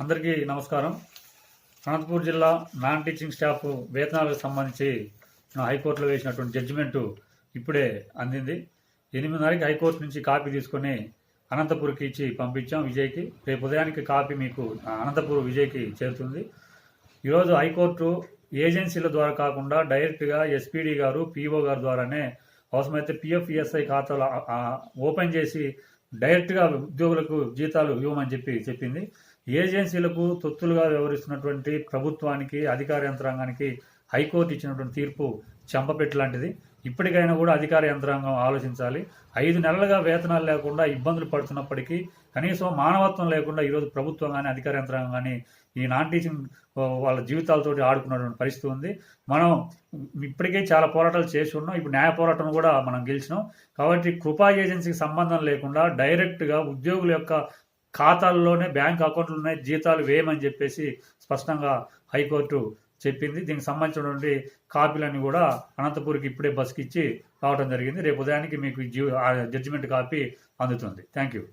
అందరికీ నమస్కారం. అనంతపూర్ జిల్లా నాన్ టీచింగ్ స్టాఫ్ వేతనాలకు సంబంధించి నా హైకోర్టులో వేసినటువంటి జడ్జిమెంటు ఇప్పుడే అందింది. ఎనిమిదిన్నరకి హైకోర్టు నుంచి కాపీ తీసుకొని అనంతపూర్కి ఇచ్చి పంపించాం విజయ్కి. రేపు ఉదయానికి కాపీ మీకు అనంతపూర్ విజయ్కి చేరుతుంది. ఈరోజు హైకోర్టు ఏజెన్సీల ద్వారా కాకుండా డైరెక్ట్గా ఎస్పీడీ గారు పీఓ గారి ద్వారానే అవసరమైతే పిఎఫ్ఈఎస్ఐ ఖాతాలో ఖాతాలు ఓపెన్ చేసి డైరెక్ట్గా ఉద్యోగులకు జీతాలు ఇవ్వమని చెప్పి చెప్పింది. ఏజెన్సీలకు తొత్తులుగా వ్యవహరిస్తున్నటువంటి ప్రభుత్వానికి అధికార యంత్రాంగానికి హైకోర్టు ఇచ్చినటువంటి తీర్పు చెంపపెట్టు లాంటిది. ఇప్పటికైనా కూడా అధికార యంత్రాంగం ఆలోచించాలి. ఐదు నెలలుగా వేతనాలు లేకుండా ఇబ్బందులు పడుతున్నప్పటికీ కనీసం మానవత్వం లేకుండా ఈరోజు ప్రభుత్వం కానీ అధికార యంత్రాంగం కానీ ఈ నాన్ టీచింగ్ వాళ్ళ జీవితాలతోటి ఆడుకున్నటువంటి పరిస్థితి ఉంది. మనం ఇప్పటికే చాలా పోరాటాలు చేసి ఉన్నాం. ఇప్పుడు న్యాయ పోరాటం కూడా మనం గెలిచినాం. కాబట్టి కృపా ఏజెన్సీకి సంబంధం లేకుండా డైరెక్ట్గా ఉద్యోగుల యొక్క ఖాతాల్లోనే బ్యాంక్ అకౌంట్లోనే జీతాలు వేయమని చెప్పేసి స్పష్టంగా హైకోర్టు చెప్పింది. దీనికి సంబంధించినటువంటి కాపీలన్నీ కూడా అనంతపూర్కి ఇప్పుడే బస్కి ఇచ్చి రావడం జరిగింది. రేపు ఉదయానికి మీకు జడ్జిమెంట్ కాపీ అందుతుంది. Thank you